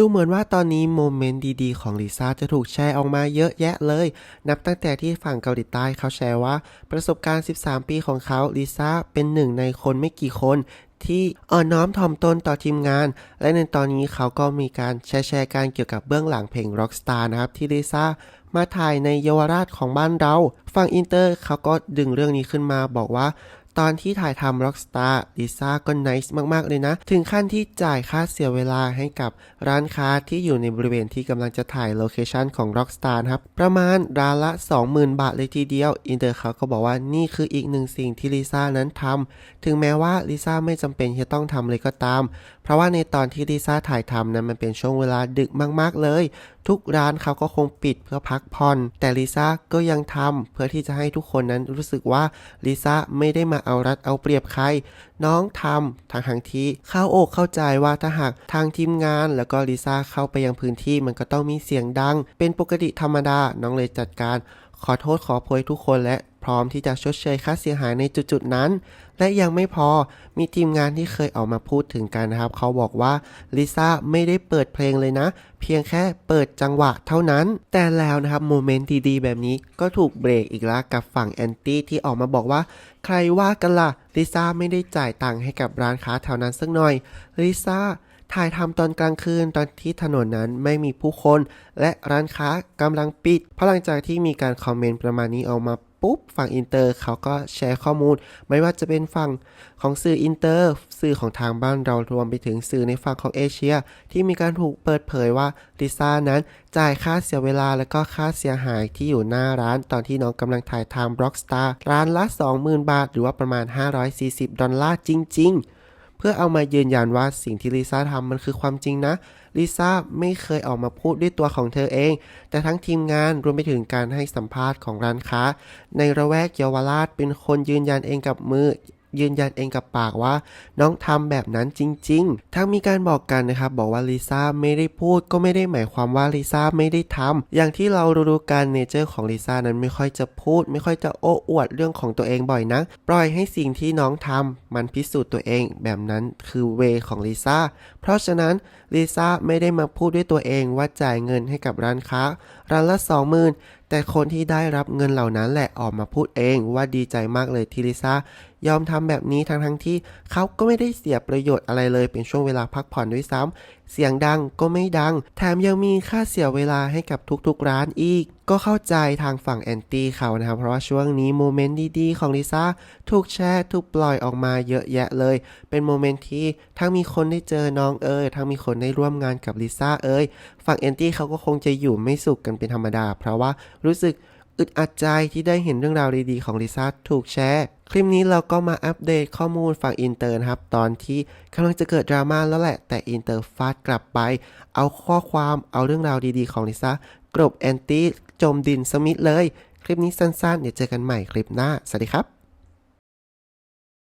ดูเหมือนว่าตอนนี้โมเมนต์ดีๆ ของลิซ่าจะถูกแชร์ออกมาเยอะแยะเลย นับตั้งแต่ที่ฝั่งเกาหลีใต้เขาแชร์ว่า ประสบการณ์ 13 ปีของเขาลิซ่าเป็นหนึ่งในคนไม่กี่คนที่อ่อนน้อมถ่อมตนต่อทีมงาน และในตอนนี้เขาก็มีการแชร์แชร์การเกี่ยวกับเบื้องหลังเพลง Rockstar นะครับ ที่ลิซ่ามาถ่ายในเยาวราชของบ้านเรา ฝั่งอินเตอร์เขาก็ดึงเรื่องนี้ขึ้นมาบอกว่า ตอนที่ถ่ายทำ Rockstar ลิซ่าก็ nice มาก ๆ เลยนะ ถึงขั้นที่จ่ายค่าเสียเวลาให้กับร้านค้าที่อยู่ในบริเวณที่กำลังจะถ่ายโลเคชันของ Rockstar ครับ ประมาณร้านละ 20,000 บาทเลยทีเดียว อินเตอร์เขาก็บอกว่านี่คืออีกหนึ่งสิ่งที่ลิซ่านั้นทำ ถึงแม้ว่าลิซ่าไม่จำเป็นที่จะต้องทำเลยก็ตาม เพราะว่าในตอนที่ลิซ่าถ่ายทำนั้นมันเป็นช่วงเวลาดึกมาก ๆ เลย ทุกร้านเขาก็คงปิดเพื่อพักผ่อน แต่ลิซ่าก็ยังทำเพื่อที่จะให้ทุกคนนั้นรู้สึกว่าลิซ่าไม่ได้มาเอารัดเอาเปรียบใคร น้องทำทางทางที่เข้าอกเข้าใจว่าถ้าหากทางทีมงาน แล้วก็ลิซ่าเข้าไปยังพื้นที่มันก็ต้องมีเสียงดัง เป็นปกติธรรมดาน้องเลยจัดการ ขอโทษขอโพยทุกคนและ ร้อมที่จะชดเชยค่าเสียหายในจุดๆนั้น และยังไม่พอมีทีมงานที่เคยออกมาพูดถึงกันนะครับ เขาบอกว่าลิซ่าไม่ได้เปิดเพลงเลยนะ เพียงแค่เปิดจังหวะเท่านั้น แต่แล้วนะครับโมเมนต์ดีๆแบบนี้ก็ถูกเบรกอีกแล้วกับฝั่งแอนตี้ที่ออกมาบอกว่า ใครว่ากันล่ะลิซ่าไม่ได้จ่ายตังค์ให้กับร้านค้าแถวนั้นสักหน่อยลิซ่าถ่ายทำตอนกลางคืนตอนที่ถนนนั้นไม่มีผู้คน และร้านค้ากำลังปิดเพราะหลังจากที่มีการคอมเมนต์ประมาณนี้ออกมา ปุ๊บ ฝั่งอินเตอร์เขาก็แชร์ข้อมูล ไม่ว่าจะเป็นฝั่งของสื่ออินเตอร์ สื่อของทางบ้านเรารวมไปถึงสื่อในฝั่งของเอเชีย ที่มีการถูกเปิดเผยว่าลิซ่านั้นจ่ายค่าเสียเวลาและก็ค่าเสียหายที่อยู่หน้าร้านตอนที่น้องกำลังถ่ายทำบล็อกสตาร้านละ 20,000 บาท หรือว่าประมาณ 540 ดอลลาร์จริง ๆ เพื่อเอามายืนยันว่าสิ่งที่ลิซ่าทำมันคือความจริงนะลิซ่าไม่เคยออกมาพูดด้วยตัวของเธอเอง แต่ทั้งทีมงานรวมไปถึงการให้สัมภาษณ์ของร้านค้า ในระแวกเยาวราชเป็นคนยืนยันเองกับมือ ยืนยันเองกับปากว่า น้องทำแบบนั้นจริง ๆ ทั้งมีการบอกกันนะครับ บอกว่าลิซ่าไม่ได้พูดก็ไม่ได้หมายความว่าลิซ่าไม่ได้ทำอย่างที่เรารู้กันเนเจอร์ของลิซ่านั้นไม่ค่อยจะพูด ไม่ค่อยจะโอ้อวดเรื่องของตัวเองบ่อยนักปล่อยให้สิ่งที่น้องทำมันพิสูจน์ตัวเอง แบบนั้นคือเวของลิซ่าเพราะฉะนั้นลิซ่าไม่ได้มาพูดด้วยตัวเองว่าจ่ายเงินให้กับร้านค้าร้านละสองหมื่น แต่คนที่ได้รับเงินเหล่านั้นแหละออกมาพูดเองว่าดีใจมากเลยที่ลิซ่ายอมทำแบบนี้ทั้งทั้งๆที่เขาก็ไม่ได้เสียประโยชน์อะไรเลยเป็นช่วงเวลาพักผ่อนด้วยซ้ำ เสียงดังก็ไม่ดัง แถมยังมีค่าเสียเวลาให้กับทุกๆร้านอีก ก็เข้าใจทางฝั่งแอนตี้เขานะครับ เพราะว่าช่วงนี้โมเมนต์ดีๆ ของลิซ่าถูกแชร์ถูกปล่อยออกมาเยอะแยะเลย เป็นโมเมนต์ที่ทั้งมีคนได้เจอน้องเอ๋ยทั้งมีคนได้ร่วมงานกับลิซ่าเอ๋ยฝั่งแอนตี้เขาก็คงจะอยู่ไม่สุขกันเป็นธรรมดา เพราะว่ารู้สึก อึดอัดใจที่ได้เห็นเรื่องราวดีๆของลิซ่าถูกแชร์ คลิปนี้เราก็มาอัปเดตข้อมูลฝั่งอินเตอร์นะครับ ตอนที่กำลังจะเกิดดราม่าแล้วแหละ แต่อินเตอร์ฟาดกลับไป เอาข้อความเอาเรื่องราวดีๆของลิซ่ากรบแอนตี้จมดินสมิธเลย คลิปนี้สั้นๆ เดี๋ยวเจอกันใหม่คลิปหน้า สวัสดีครับ